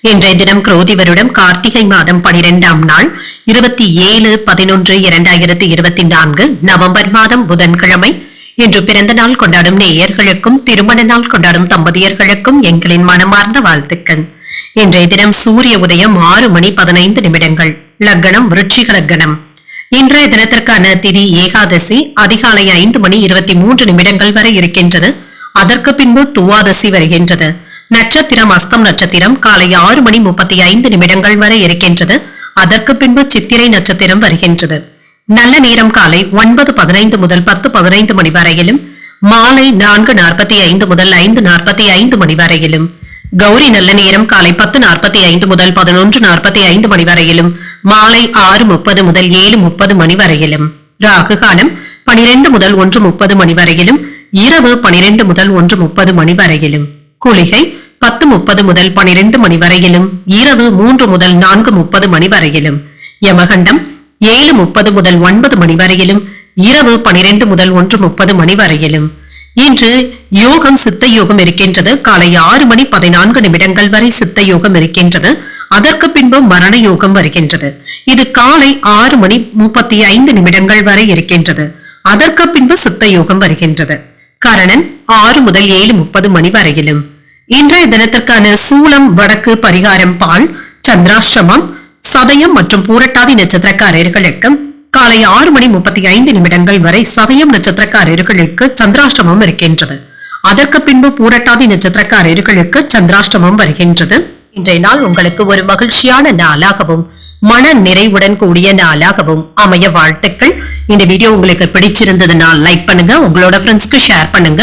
இன்றைய தினம் குரோதி வருடம் கார்த்திகை மாதம் பனிரெண்டாம் நாள் இருபத்தி ஏழு பதினொன்று இரண்டாயிரத்தி இருபத்தி நான்கு நவம்பர் மாதம் புதன்கிழமை. இன்று பிறந்த நாள் கொண்டாடும் நேயர்களுக்கும் திருமண நாள் கொண்டாடும் தம்பதியர்களுக்கும் எங்களின் மனமார்ந்த வாழ்த்துக்கள். இன்றைய தினம் சூரிய உதயம் ஆறு மணி பதினைந்து நிமிடங்கள். லக்னம் விருட்சிக லக்னம். இன்றைய தினத்திற்கான திதி ஏகாதசி அதிகாலை ஐந்து மணி இருபத்தி மூன்று நிமிடங்கள் வரை இருக்கின்றது. அதற்கு பின்பு துவாதசி வருகின்றது. நட்சத்திரம் அஸ்தம் நட்சத்திரம் காலை ஆறு மணி முப்பத்தி ஐந்து நிமிடங்கள் வரை இருக்கின்றது. அதற்கு பின்பு சித்திரை நட்சத்திரம் வருகின்றது. நல்ல நேரம் காலை ஒன்பது பதினைந்து முதல் பத்து பதினைந்து மணி வரையிலும் மாலை நான்கு நாற்பத்தி ஐந்து முதல் ஐந்து நாற்பத்தி ஐந்து மணி வரையிலும் கௌரி நல்ல நேரம் காலை பத்து நாற்பத்தி ஐந்து முதல் பதினொன்று நாற்பத்தி ஐந்து மணி வரையிலும் மாலை ஆறு முப்பது முதல் ஏழு முப்பது மணி வரையிலும் ராகு காலம் பனிரெண்டு முதல் ஒன்று முப்பது மணி வரையிலும் இரவு பனிரெண்டு முதல் ஒன்று முப்பது மணி வரையிலும். குளிகை பத்து முப்பது முதல் பனிரெண்டு மணி வரையிலும் இரவு மூன்று முதல் நான்கு முப்பது மணி வரையிலும் யமகண்டம் ஏழு முப்பது முதல் ஒன்பது மணி வரையிலும் இரவு பனிரெண்டு முதல் ஒன்று முப்பது மணி வரையிலும். இன்று யோகம் சித்த யோகம் இருக்கின்றது. காலை ஆறு மணி பதினான்கு நிமிடங்கள் வரை சித்த யோகம் இருக்கின்றது. அதற்கு பின்பு மரண யோகம் வருகின்றது. இது காலை ஆறு மணி முப்பத்தி ஐந்து நிமிடங்கள் வரை இருக்கின்றது. அதற்கு பின்பு சித்த யோகம் வருகின்றது. கரணன் ஆறு முதல் ஏழு முப்பது மணி வரையிலும். இன்றைய தினத்திற்கான சூலம் வடக்கு பரிகாரம் பால் சந்திராஷ்டிரமம் சதயம் மற்றும் பூரட்டாதி நட்சத்திரக்காரர்களுக்கு காலை ஆறு மணி முப்பத்தி ஐந்து நிமிடங்கள் வரை சதயம் நட்சத்திரக்காரர்களுக்கு சந்திராஷ்டிரமம் இருக்கின்றது. அதற்கு பின்பு பூரட்டாதி நட்சத்திரக்காரர்களுக்கு சந்திராஷ்டிரமம் வருகின்றது. இன்றைய நாள் உங்களுக்கு ஒரு மகிழ்ச்சியான நாளாகவும் மன நிறைவுடன் கூடிய நாளாகவும் அமைய வாழ்த்துக்கள். இந்த வீடியோ உங்களுக்கு பிடிச்சிருந்ததுனால் லைக் பண்ணுங்க உங்களோட ஃப்ரெண்ட்ஸ்க்கு ஷேர் பண்ணுங்க.